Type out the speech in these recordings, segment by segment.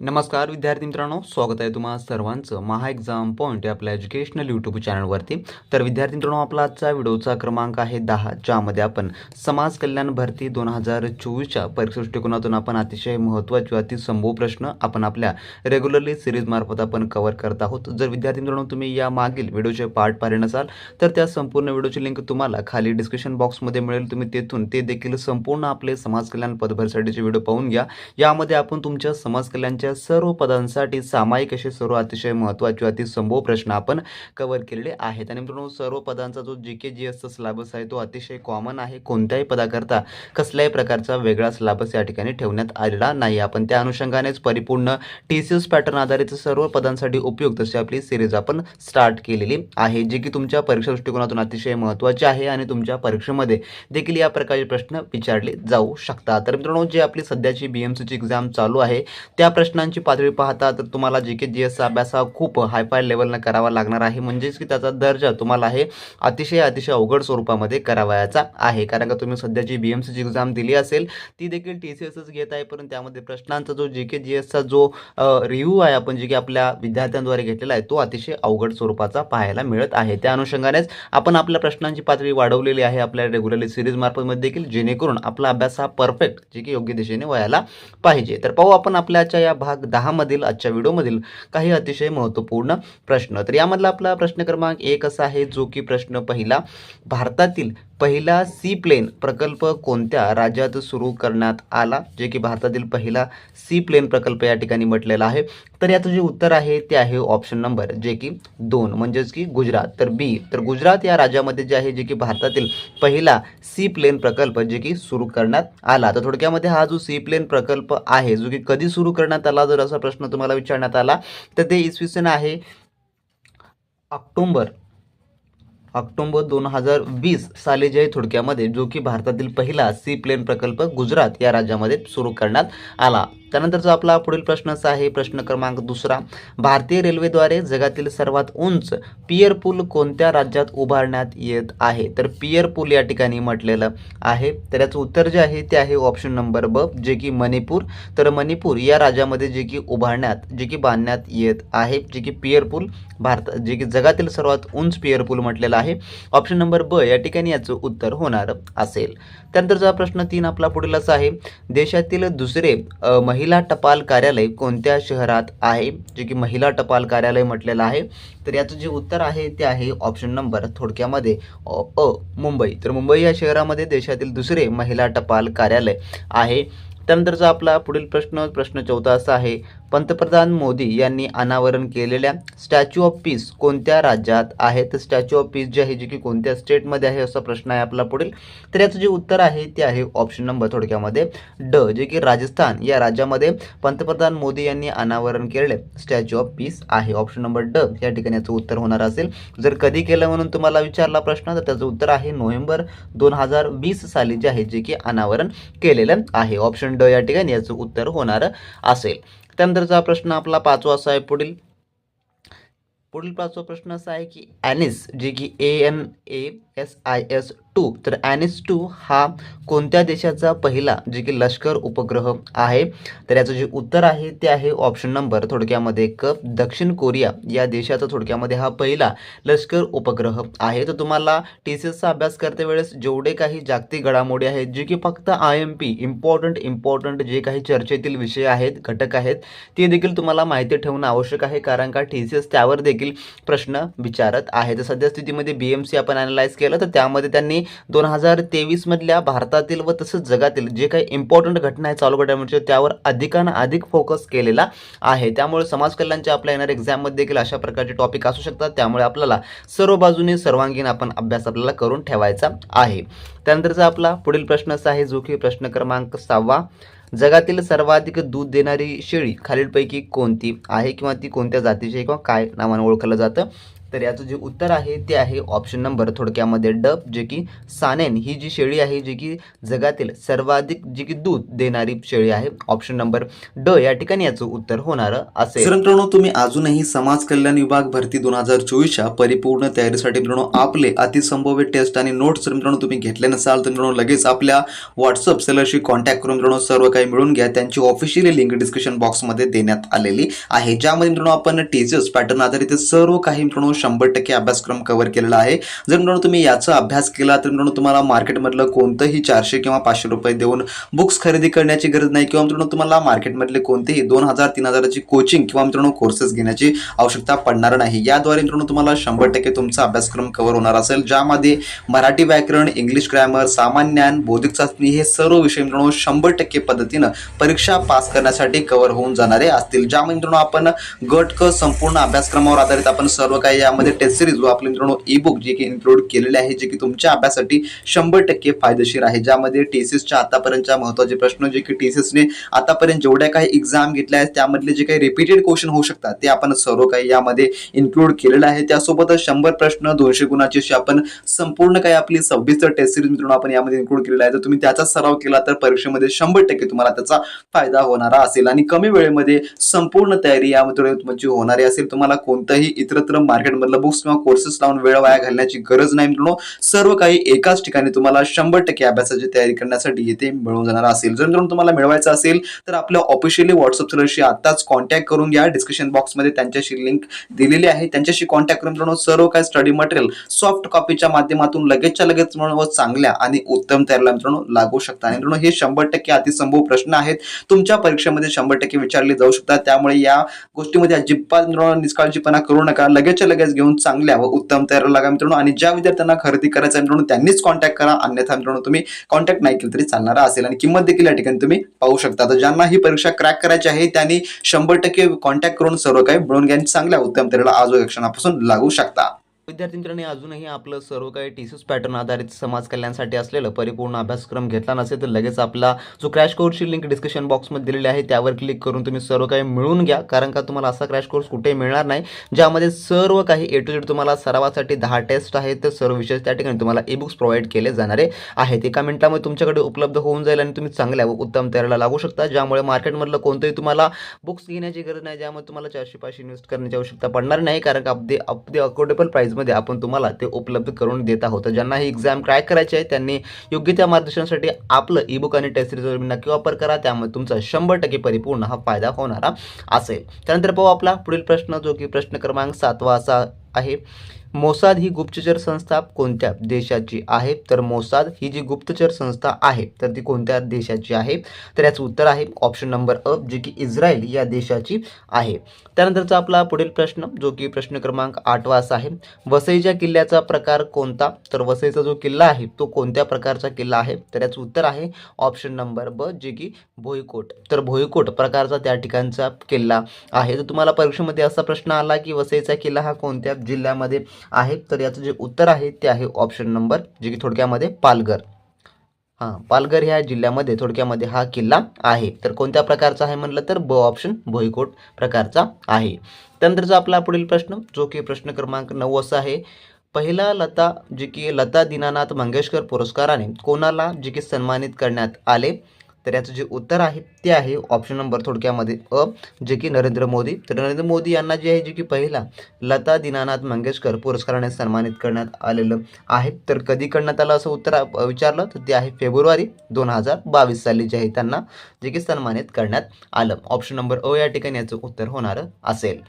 नमस्कार विद्यार्थी मित्रांनो. स्वागत आहे तुम्हा सर्वांचं महा एक्झाम पॉईंट या आपल्या एज्युकेशनल यूट्यूब चॅनलवरती तर विद्यार्थी मित्रांनो आपला आजचा व्हिडिओचा क्रमांक आहे दहा ज्यामध्ये आपण समाज कल्याण भरती दोन हजार चोवीसच्या परीक्षा दृष्टिकोनातून आपण अतिशय महत्त्वाचे अतिसंभव प्रश्न आपण आपल्या रेग्युलरली सिरीजमार्फत आपण कव्हर करत आहोत. जर विद्यार्थी मित्रांनो तुम्ही या मागील व्हिडिओचे पार्ट पाहिले नसाल तर त्या संपूर्ण व्हिडिओची लिंक तुम्हाला खाली डिस्क्रिप्शन बॉक्समध्ये मिळेल. तुम्ही तेथून ते देखील संपूर्ण आपले समाज कल्याण पदभरसाठीचे व्हिडिओ पाहून घ्या. यामध्ये आपण तुमच्या समाज कल्याणच्या सर्व पदांसाठी सामायिक असे सर्व अतिशय महत्त्वाचे अति संभव प्रश्न आपण कव्हर केलेले आहेत. आणि मित्रांनो सर्व पदांचा जो जी के जी एसचा सिलेबस आहे तो अतिशय कॉमन आहे. कोणत्याही पदाकरता कसल्याही प्रकारचा वेगळा सिलेबस या ठिकाणी ठेवण्यात आलेला नाही. आपण त्या अनुषंगानेच परिपूर्ण टी सी एस पॅटर्न आधारित सर्व पदांसाठी उपयुक्त अशी आपली सिरीज आपण स्टार्ट केलेली आहे जे की तुमच्या परीक्षा दृष्टिकोनातून अतिशय महत्त्वाचे आहे आणि तुमच्या परीक्षेमध्ये देखील या प्रकारचे प्रश्न विचारले जाऊ शकतात. तर मित्रांनो जी आपली सध्याची बी एम सीची एक्झाम चालू आहे त्या प्रश्न प्रश्नांची पातळी पाहता तर तुम्हाला जी के जी एसचा अभ्यास हा खूप हायफाय लेवलनं करावा लागणार आहे. म्हणजेच की त्याचा दर्जा तुम्हाला हे अतिशय अतिशय अवघड स्वरूपामध्ये करावयाचा आहे. कारण का तुम्ही सध्याची बी एम सीची एक्झाम दिली असेल ती देखील टी सी एसच घेत आहे. परंतु त्यामध्ये प्रश्नांचा जो जी के जी एसचा जो रिव्ह्यू आहे आपण जे की आपल्या विद्यार्थ्यांद्वारे घेतलेला आहे तो अतिशय अवघड स्वरूपाचा पाहायला मिळत आहे. त्या अनुषंगानेच आपण आपल्या प्रश्नांची पातळी वाढवलेली आहे आपल्या रेग्युलरली सिरीज मार्फतमध्ये देखील जेणेकरून आपला अभ्यास हा परफेक्ट जे की योग्य दिशेने व्हायला पाहिजे. तर पाहू आपण आपल्याच्या या भाग दहामधील आजच्या व्हिडिओमधील काही अतिशय महत्त्वपूर्ण प्रश्न. तर यामधला आपला प्रश्न क्रमांक एक असा आहे जो की प्रश्न पहिला भारतातील पहिला सी प्लेन प्रकल्प कोणत्या राज्यात सुरू करण्यात आला? जे की भारतातील पहिला सी प्लेन प्रकल्प या ठिकाणी म्हटलेला आहे. तर याचं जे उत्तर आहे ते आहे ऑप्शन नंबर जे की दोन. म्हणजेच की गुजरात. तर बी तर गुजरात या राज्यामध्ये जे आहे जे की भारतातील पहिला सी प्लेन प्रकल्प जे की सुरू करण्यात आला. तर थोडक्यामध्ये हा जो सी प्लेन प्रकल्प आहे जो की कधी सुरू करण्यात आला जर असा प्रश्न तुम्हाला विचारण्यात आला तर ते इसवी सन आहे ऑक्टोंबर ऑक्टोंबर दोन हजार वीस साली जे थोडक्यामध्ये जो की भारतातील पहिला सी प्लेन प्रकल्प गुजरात या राज्यामध्ये सुरू करण्यात आला. त्यानंतरचा आपला पुढील प्रश्न असा आहे प्रश्न क्रमांक दुसरा. भारतीय रेल्वेद्वारे जगातील सर्वात उंच पियर पूल कोणत्या राज्यात उभारण्यात येत आहे? तर पियर पूल या ठिकाणी म्हटलेलं आहे. तर याचं उत्तर जे आहे ते आहे ऑप्शन नंबर ब जे की मणिपूर. तर मणिपूर या राज्यामध्ये जे की उभारण्यात जे की बांधण्यात येत आहे जे की पियर पूल भारत जे की जगातील सर्वात उंच पियर पूल म्हटलेला आहे. ऑप्शन नंबर ब या ठिकाणी याचं उत्तर होणार असेल. त्यानंतरचा प्रश्न तीन आपला पुढील असा आहे. देशातील दुसरे महि महिला टपाल कार्यालय कोणत्या शहरात आहे? जे की महिला टपाल कार्यालय म्हटलेलं आहे. तर याचं जे उत्तर आहे ते आहे ऑप्शन नंबर थोडक्यामध्ये अ मुंबई. तर मुंबई या शहरामध्ये देशातील दुसरे महिला टपाल कार्यालय आहे. त्यानंतरचा आपला पुढील प्रश्न प्रश्न चौथा असा आहे पंतप्रधान मोदी यांनी अनावरण केलेल्या स्टॅच्यू ऑफ पीस कोणत्या राज्यात आहे? तर स्टॅच्यू ऑफ पीस जे आहे जे की कोणत्या स्टेटमध्ये आहे असा प्रश्न आहे आपला पुढील. तर याचं जे उत्तर आहे ते आहे ऑप्शन नंबर थोडक्यामध्ये ड जे की राजस्थान. या राज्यामध्ये पंतप्रधान मोदी यांनी अनावरण केलेले स्टॅच्यू ऑफ पीस आहे. ऑप्शन नंबर ड या ठिकाणी याचं उत्तर होणार असेल. जर कधी केलं म्हणून तुम्हाला विचारला प्रश्न तर त्याचं उत्तर आहे नोव्हेंबर दोन हजार वीस साली जे आहे जे की अनावरण केलेलं आहे. ऑप्शन ड या ठिकाणी याचं उत्तर होणार असेल. त्यानंतरचा प्रश्न आपला पाचवा असा आहे पुढील. पुढील पाचवा प्रश्न असा आहे की ॲनिस जे की A N A S I S two तर ॲनिस टू हा कोणत्या देशाचा पहिला जे की लष्कर उपग्रह आहे? तर याचं जे उत्तर आहे ते आहे ऑप्शन नंबर थोडक्यामध्ये क दक्षिण कोरिया या देशाचा थोडक्यामध्ये हा पहिला लष्कर उपग्रह आहे. तर तुम्हाला टी सी एसचा अभ्यास करते वेळेस जेवढे काही जागतिक घडामोडी आहेत जे की फक्त I M P important important जे काही चर्चेतील विषय आहेत घटक आहेत ते देखील तुम्हाला माहिती ठेवणं आवश्यक आहे कारण का टी सी एस त्यावर देखील प्रश्न विचारत आहे. तर सध्या स्थितीमध्ये बी एम सी आपण अनालाइज केलं तर त्यामध्ये त्यांनी दोन हजार तेवीसमधल्या भारतातील व तसंच जगातील जे काही इम्पॉर्टंट घटना आहे चालू घडामोडीच्या त्यावर अधिकानं अधिक फोकस केलेला आहे. त्यामुळे समाज कल्याणच्या आपल्या येणाऱ्या एक्झाममध्ये देखील अशा प्रकारचे टॉपिक असू शकतात. त्यामुळे आपल्याला सर्व बाजूने सर्वांगीण आपण अभ्यास आपल्याला करून ठेवायचा आहे. त्यानंतरचा आपला पुढील प्रश्न असा आहे जो की प्रश्न क्रमांक सहावा. जगातील सर्वाधिक दूध देणारी शेळी खालीलपैकी कोणती आहे किंवा ती कोणत्या जातीची किंवा काय नावाने ओळखलं जातं? तर याचं जे उत्तर आहे ते आहे ऑप्शन नंबर थोडक्यामध्ये. डब जे की सानेन ही जी शेळी आहे जी की जगातील सर्वाधिक जी की दूध देणारी शेळी आहे ऑप्शन नंबर ड. या ठिकाणी याचं उत्तर होणारं असेल. मित्रांनो तुम्ही अजूनही समाज कल्याण विभाग भरती दोन हजार चोवीसच्या परिपूर्ण तयारीसाठी मित्रांनो आपले अतिसंभव्य टेस्ट आणि नोट्स मित्रांनो तुम्ही घेतले नसाल तर मित्रांनो लगेच आपल्या व्हॉट्सअप सेलरशी कॉन्टॅक्ट करून मित्रांनो सर्व काही मिळून घ्या. त्यांची ऑफिशियली लिंक डिस्क्रिप्शन बॉक्समध्ये देण्यात आलेली आहे. ज्यामध्ये मित्रांनो आपण टीचर्स पॅटर्न आधारित सर्व काही मित्रांनो शंभर टक्के अभ्यासक्रम कव्हर केलेला आहे. जर मित्रांनो तुम्ही याचा अभ्यास केला तर मित्रांनो तुम्हाला मार्केटमधलं कोणतंही चारशे किंवा पाचशे रुपये देऊन बुक्स खरेदी करण्याची गरज नाही किंवा मित्रांनो तुम्हाला मार्केटमधले कोणतेही दोन हजार तीन हजाराची कोचिंग किंवा मित्रांनो कोर्सेस घेण्याची आवश्यकता पडणार नाही. याद्वारे मित्रांनो तुम्हाला शंभर टक्के तुमचा अभ्यासक्रम कव्हर होणार असेल. ज्यामध्ये मराठी व्याकरण इंग्लिश ग्रॅमर सामान्य ज्ञान बौद्धिक चाचणी हे सर्व विषय मित्रांनो शंभर टक्के पद्धतीनं परीक्षा पास करण्यासाठी कव्हर होऊन जाणारे असतील. ज्यामुळे मित्रांनो आपण गट क संपूर्ण अभ्यासक्रमावर आधारित आपण सर्व काही यामध्ये टेस्ट सिरीज व आपले मित्रांनो ई बुक जे की इन्क्लूड केलेले आहे जे की तुमच्या अभ्यासासाठी शंभर टक्के फायदेशीर आहे. ज्यामध्ये टेसिसच्या आतापर्यंतच्या महत्त्वाचे प्रश्न जे की टेसिसने आतापर्यंत जेवढ्या काही एक्झाम घेतल्या आहेत त्यामधले जे काही रिपीटेड क्वेश्चन होऊ शकतात ते आपण सर्व काही यामध्ये इन्क्लूड केलेलं आहे. त्यासोबतच शंभर प्रश्न दोनशे गुणाची आपण संपूर्ण काही आपली सव्वीस टेस्ट सिरीज मित्रांनो आपण यामध्ये इन्क्लूड केलेला आहे. तर तुम्ही त्याचा सराव केला तर परीक्षेमध्ये शंभर टक्के तुम्हाला त्याचा फायदा होणारा असेल. आणि कमी वेळेमध्ये संपूर्ण तयारी यामध्ये तुमची होणारी असेल. तुम्हाला कोणतंही इतरत्र मधलं बुक्स किंवा कोर्सेस लावून वेळ वाया घालण्याची गरज नाही मित्रांनो. सर्व काही एकाच ठिकाणी तुम्हाला शंभर टक्के अभ्यासाची तयारी करण्यासाठी येथे मिळून जाणार असेल. जर मित्रांनो तुम्हाला मिळवायचं असेल तर आपल्या ऑफिशियली व्हॉट्सअप सर्वशी आताच कॉन्टॅक्ट करून घ्या. डिस्क्रिप्शन बॉक्समध्ये त्यांच्याशी लिंक दिलेली आहे. त्यांच्याशी कॉन्टॅक्ट करून मित्रांनो सर्व काही स्टडी मटेरियल सॉफ्ट कॉपीच्या माध्यमातून लगेचच्या लगेच मित्रांनो चांगल्या आणि उत्तम तयारीला मित्रांनो लागू शकता आणि मित्रांनो हे शंभर टक्के अतिसंभव प्रश्न आहेत. तुमच्या परीक्षेमध्ये शंभर टक्के विचारले जाऊ शकतात. त्यामुळे या गोष्टीमध्ये अजिबात मित्रांनो निष्काळजीपणा करू नका. लगेचच्या लगेच घेऊन चांगल्या व उत्तम तयार लागा मित्रांनो. आणि ज्या विद्यार्थ्यांना खरेदी करायचं आहे मित्रांनो त्यांनीच कॉन्टॅक्ट करा. अन्यथा मित्रांनो तुम्ही कॉन्टॅक्ट नाही केलं तरी चालणार असेल. आणि किंमत देखील या ठिकाणी तुम्ही पाहू शकता. तर ज्यांना ही परीक्षा क्रॅक करायची आहे त्यांनी शंभर टक्के कॉन्टॅक्ट करून सर्व काही मिळून घ्या चांगल्या उत्तम तयारीला आज या क्षणापासून लागू शकता. विद्यार्थी मित्रांनी अजूनही आपलं सर्व काही टीसीस पॅटर्न आधारित समाज कल्याणसाठी असलेलं परिपूर्ण अभ्यासक्रम घेतला नसेल तर लगेच आपला जो क्रॅश कोर्सची लिंक डिस्क्रिप्शन बॉक्समध्ये दिलेली आहे त्यावर क्लिक करून तुम्ही सर्व काही मिळून घ्या. कारण का तुम्हाला असा क्रॅश कोर्स कुठेही मिळणार नाही ज्यामध्ये सर्व काही ए टू झेड तुम्हाला सरावासाठी दहा टेस्ट आहेत तर सर्व विषय त्या ठिकाणी तुम्हाला ई बुक्स प्रोव्हाइड केले जाणारे आहेत. एका मिनिटामध्ये तुमच्याकडे उपलब्ध होऊन जाईल आणि तुम्ही चांगल्या व उत्तम तयारीला लागू शकता ज्यामुळे मार्केटमधलं कोणतंही तुम्हाला बुक्स घेण्याची गरज नाही ज्यामुळे तुम्हाला चारशे पाचशे इन्व्हेस्ट करण्याची आवश्यकता पडणार नाही कारण का अगदी अगदी अफोर्डेबल मध्ये आपण तुम्हाला ते उपलब्ध करून देत आहोत. ज्यांना ही एक्झाम क्रॅक करायची आहे त्यांनी योग्य त्या मार्गदर्शनासाठी आपलं ई बुक आणि टेस्ट सिरीजवर नक्की वापर करा. त्यामुळे तुमचा शंभर टक्के परिपूर्ण हा फायदा होणारा असेल. त्यानंतर पाहू आपला पुढील प्रश्न जो की प्रश्न क्रमांक सातवा असा आहे. मोसाद ही गुप्तचर संस्था कोणत्या देशाची आहे? तर मोसाद ही जी गुप्तचर संस्था आहे तर ती कोणत्या देशाची आहे? तर याचं उत्तर आहे ऑप्शन नंबर अ जे की इस्रायल या देशाची आहे. त्यानंतरचा आपला पुढील प्रश्न जो की प्रश्न क्रमांक आठवा असा आहे. वसईच्या किल्ल्याचा प्रकार कोणता? तर वसईचा जो किल्ला आहे तो कोणत्या प्रकारचा किल्ला आहे? तर याचं उत्तर आहे ऑप्शन नंबर ब जे की भोईकोट. तर भोईकोट प्रकारचा त्या ठिकाणचा किल्ला आहे. तर तुम्हाला परीक्षेमध्ये असा प्रश्न आला की वसईचा किल्ला हा कोणत्या जिल्ह्यामध्ये आहे तर याचं जे उत्तर आहे ते आहे ऑप्शन नंबर जे की थोडक्यामध्ये पालघर. हां पालघर ह्या जिल्ह्यामध्ये थोडक्यामध्ये हा किल्ला आहे. तर कोणत्या प्रकारचा आहे म्हणलं तर ब ऑप्शन भोईकोट प्रकारचा आहे. त्यानंतरचा आपला पुढील प्रश्न जो की प्रश्न क्रमांक नऊ असा आहे. पहिला लता जे की लता दीनानाथ मंगेशकर पुरस्काराने कोणाला जे की सन्मानित करण्यात आले? तर याचं जे उत्तर आहे ते आहे ऑप्शन नंबर थोडक्यामध्ये अ जे की नरेंद्र मोदी. तर नरेंद्र मोदी यांना जे आहे जे की पहिला लता दीनानाथ मंगेशकर पुरस्काराने सन्मानित करण्यात आलेलं आहे. तर कधी करण्यात आलं असं उत्तर विचारलं तर ते आहे फेब्रुवारी दोन हजार बावीस साली जे आहे त्यांना जे की सन्मानित करण्यात आलं. ऑप्शन नंबर अ या ठिकाणी याचं उत्तर होणारं असेल.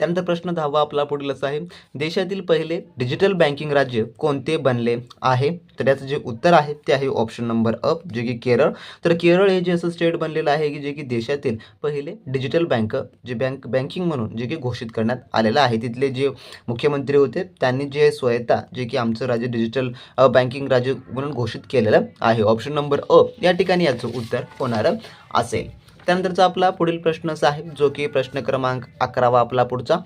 त्यानंतर प्रश्न दहावा आपला पुढील असा आहे. देशातील पहिले डिजिटल बँकिंग राज्य कोणते बनले आहे? तर याचं जे उत्तर आहे ते आहे ऑप्शन नंबर अ जे की केरळ. तर केरळ हे जे असं स्टेट बनलेलं आहे की जे की देशातील पहिले डिजिटल बँक जे बँक बँकिंग म्हणून जे की घोषित करण्यात आलेलं आहे. तिथले जे मुख्यमंत्री होते त्यांनी जे स्वतः जे की आमचं राज्य डिजिटल बँकिंग राज्य म्हणून घोषित केलेलं आहे. ऑप्शन नंबर अ या ठिकाणी याचं उत्तर होणारं असेल. त्यानंतरचा आपला पुढील प्रश्न असा आहे जो की प्रश्न क्रमांक अकरावा आपला पुढचा.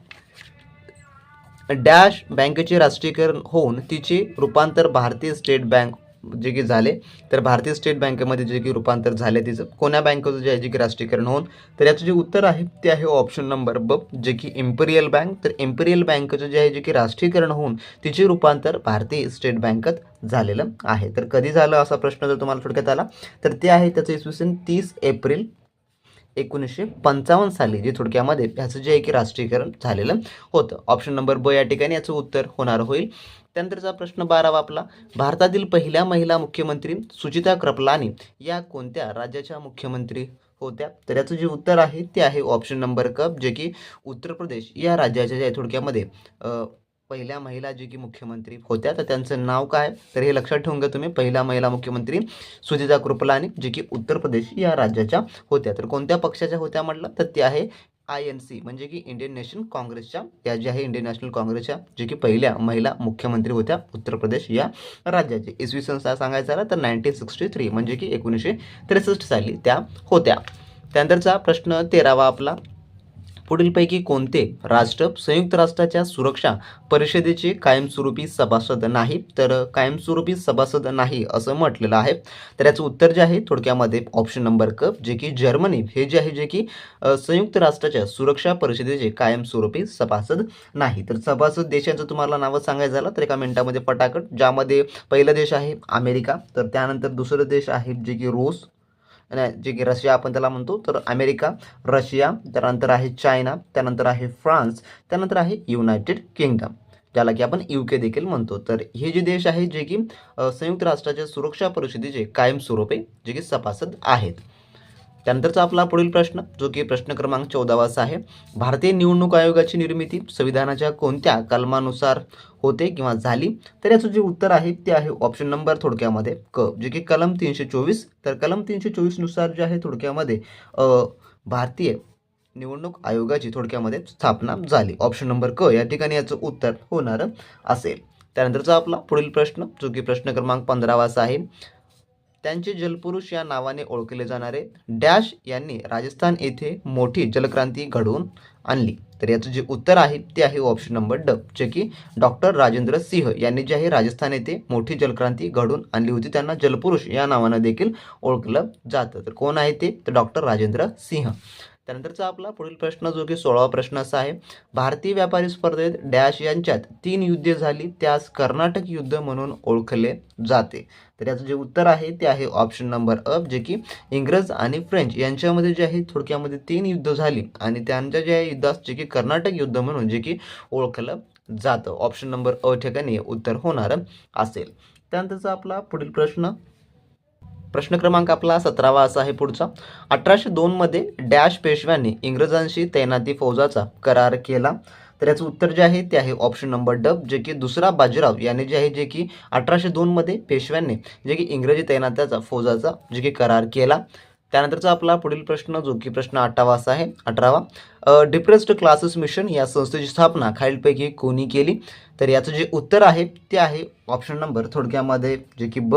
डॅश बँकेचे राष्ट्रीयकरण होऊन तिचे रूपांतर भारतीय स्टेट बँक जे की झाले तर भारतीय स्टेट बँकेमध्ये जे की रूपांतर झाले तिचं कोण्या बँकेचं जे आहे जे की राष्ट्रीयकरण होऊन तर याचं जे उत्तर आहे ते आहे ऑप्शन नंबर ब जे की इम्पेरियल बँक तर इम्पेरियल बँकेचं जे आहे जे की राष्ट्रीयकरण होऊन तिचे रूपांतर भारतीय स्टेट बँकेत झालेलं आहे. तर कधी झालं असा प्रश्न जर तुम्हाला थोडक्यात आला तर ते आहे त्याचं इसवी सन तीस एप्रिल एकोणीसशे पंचावन्न साली जे थोडक्यामध्ये ह्याचं जे आहे की राष्ट्रीयकरण झालेलं होतं. ऑप्शन नंबर ब या ठिकाणी याचं उत्तर होणार होईल. त्यानंतरचा प्रश्न बारावा आपला. भारतातील पहिल्या महिला मुख्यमंत्री सुचिता कृपलानी या कोणत्या राज्याच्या मुख्यमंत्री होत्या? तर याचं जे उत्तर आहे ते आहे ऑप्शन नंबर क जे की उत्तर प्रदेश या राज्याच्या थोडक्यामध्ये पहिल्या महिला जे की मुख्यमंत्री होत्या तर त्यांचं नाव काय? तर हे लक्षात ठेवून घ्या तुम्ही पहिल्या महिला मुख्यमंत्री सुजिता कृपलानी जे की उत्तर प्रदेश या राज्याच्या होत्या. तर कोणत्या पक्षाच्या होत्या म्हटलं? तर ते आहे आय एन सी म्हणजे की इंडियन नॅशनल काँग्रेसच्या या जे आहे इंडियन नॅशनल काँग्रेसच्या जे की पहिल्या महिला मुख्यमंत्री होत्या उत्तर प्रदेश या राज्याचे. इसवी सन सा- सांगायचं झालं तर नाईन्टीन सिक्स्टी थ्री म्हणजे की एकोणीसशे त्रेसष्ट साली त्या होत्या. त्यानंतरचा प्रश्न तेरावा आपला. पुढीलपैकी कोणते राष्ट्र संयुक्त राष्ट्राच्या सुरक्षा परिषदेचे कायमस्वरूपी सभासद नाही? तर कायमस्वरूपी सभासद नाही असं म्हटलेलं आहे. तर याचं उत्तर जे आहे थोडक्यामध्ये ऑप्शन नंबर क जे की जर्मनी. हे जे आहे जे की संयुक्त राष्ट्राच्या सुरक्षा परिषदेचे कायमस्वरूपी सभासद नाही. तर सभासद देशांचं तुम्हाला नावं सांगायचं झालं तर एका मिनिटामध्ये पटाकट ज्यामध्ये पहिला देश आहे अमेरिका तर त्यानंतर दुसरं देश आहे जे की रूस जे की रशिया आपण त्याला म्हणतो तर अमेरिका रशिया त्यानंतर आहे चायना त्यानंतर आहे फ्रान्स त्यानंतर आहे युनायटेड किंगडम ज्याला की आपण यू के देखील म्हणतो. तर हे जे देश आहे जे की संयुक्त राष्ट्राच्या सुरक्षा परिषदेचे कायमस्वरूपी जे की सभासद आहेत. त्यानंतरचा आपला पुढील प्रश्न जो की प्रश्न क्रमांक चौदावाचा आहे भारतीय निवडणूक आयोगाची निर्मिती संविधानाच्या कोणत्या कलमानुसार होते किंवा झाली? तर याचं जे उत्तर आहे ते आहे ऑप्शन नंबर थोडक्यामध्ये क जे की कलम तीनशे चोवीस. तर कलम तीनशे चोवीसनुसार जे आहे थोडक्यामध्ये भारतीय निवडणूक आयोगाची थोडक्यामध्ये स्थापना झाली. ऑप्शन नंबर क या ठिकाणी याचं उत्तर होणार असेल. त्यानंतरचा आपला पुढील प्रश्न जो की प्रश्न क्रमांक पंधरावाचा आहे त्यांचे जलपुरुष या नावाने ओळखले जाणारे. डॅश यांनी राजस्थान येथे मोठी जलक्रांती घडवून आणली. तर याचं जे उत्तर आहे ते आहे ऑप्शन नंबर ड जे की डॉक्टर राजेंद्र सिंह यांनी जे आहे राजस्थान येथे मोठी जलक्रांती घडवून आणली होती. त्यांना जलपुरुष या नावानं देखील ओळखलं जातं. तर कोण आहे ते? तर डॉक्टर राजेंद्र सिंह. त्यानंतरचा आपला पुढील प्रश्न जो की सोळावा प्रश्न असा आहे. भारतीय व्यापारी स्पर्धेत डॅश यांच्यात तीन युद्धे झाली त्यास कर्नाटक युद्ध म्हणून ओळखले जाते. तर याचं जे उत्तर आहे ते आहे ऑप्शन नंबर अ जे की इंग्रज आणि फ्रेंच यांच्यामध्ये जे आहे थोडक्यामध्ये तीन युद्ध झाली आणि त्यांच्या ज्या युद्धास जे की कर्नाटक युद्ध म्हणून जे की ओळखलं जातं. ऑप्शन नंबर अ ठिकाणी उत्तर होणार असेल. त्यानंतरचा आपला पुढील प्रश्न प्रश्न क्रमांक आपला सतरावा असा आहे पुढचा. अठराशे दोनमध्ये डॅश पेशव्यांनी इंग्रजांशी तैनाती फौजाचा करार केला. तर याचं उत्तर जे आहे ते आहे ऑप्शन नंबर डब जे की दुसरा बाजीराव याने जे आहे जे की अठराशे दोनमध्ये पेशव्यांनी जे की इंग्रजी तैनात्याचा फौजाचा जे की करार केला. त्यानंतरचा आपला पुढील प्रश्न जो की प्रश्न अठरावा असा आहे अठरावा. डिप्रेस्ड क्लासेस मिशन या संस्थेची स्थापना खालीलपैकी कोणी केली? तर याचं जे उत्तर आहे ते आहे ऑप्शन नंबर थोडक्यामध्ये जे की ब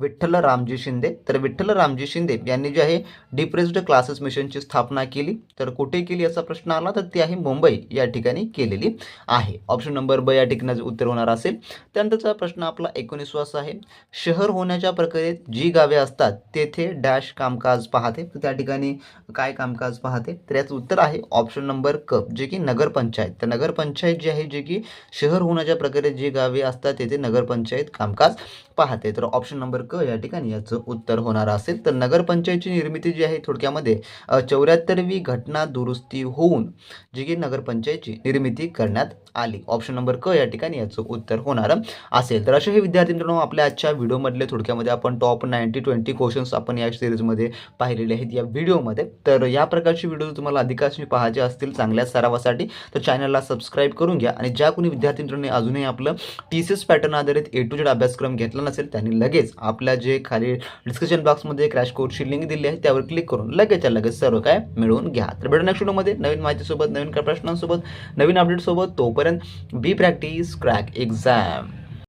विठ्ठल रामजी शिंदे. तर विठ्ठल रामजी शिंदे यांनी जे आहे डिप्रेस्ड क्लासेस मिशनची स्थापना केली. तर कुठे केली असा प्रश्न आला? तर ती आहे मुंबई या ठिकाणी केलेली आहे. ऑप्शन नंबर ब या ठिकाणी उत्तर होणार असेल त्यानंतरचा प्रश्न आपला एकोणीसवा आहे. शहर होण्याच्या प्रक्रियेत जी गावे असतात तेथे डॅश कामकाज पाहते. तर त्या ठिकाणी काय कामकाज पाहते? तर याचं उत्तर आहे ऑप्शन ऑप्शन नंबर क जे की नगरपंचायत. तर नगरपंचायत जी आहे जे की शहर होण्याच्या प्रकारे जी गावे असतात तेथे नगरपंचायत कामकाज पाहते. तर ऑप्शन नंबर क या ठिकाणी याचं उत्तर होणार असेल. तर नगरपंचायतची निर्मिती जी आहे थोडक्यामध्ये चौऱ्याहत्तरवी घटना दुरुस्ती होऊन जी की नगरपंचायतची निर्मिती करण्यात आली. ऑप्शन नंबर क या ठिकाणी याचं उत्तर होणार असेल. तर असे हे विद्यार्थी मित्रांनो आपल्या आजच्या व्हिडिओमधले थोडक्यामध्ये आपण टॉप नाईन्टी ट्वेंटी क्वेश्चन्स आपण या सिरीजमध्ये पाहिलेले आहेत या व्हिडिओमध्ये. तर या प्रकारचे व्हिडिओ तुम्हाला अधिकाशी पाहायचे असतील चांगल्या सरावासाठी तर चॅनलला सबस्क्राईब करून घ्या. आणि ज्या कोणी विद्यार्थी मित्रांनी अजूनही आपलं टी सी एस पॅटर्न आधारित ए टू जेड अभ्यासक्रम घेतला नसेल त्यांनी लगेच आपल्या जे खाली डिस्क्रिप्शन बॉक्समध्ये क्रॅश कोर्सची लिंक दिली आहे त्यावर क्लिक करून लगेचच्या लगेच सर्व काय मिळवून घ्या. तर भेटू नेक्स्ट व्हिडिओमध्ये नवीन माहितीसोबत नवीन प्रश्नांसोबत नवीन अपडेटसोबत तोपर्यंत बी प्रॅक्टिस क्रॅक एक्झाम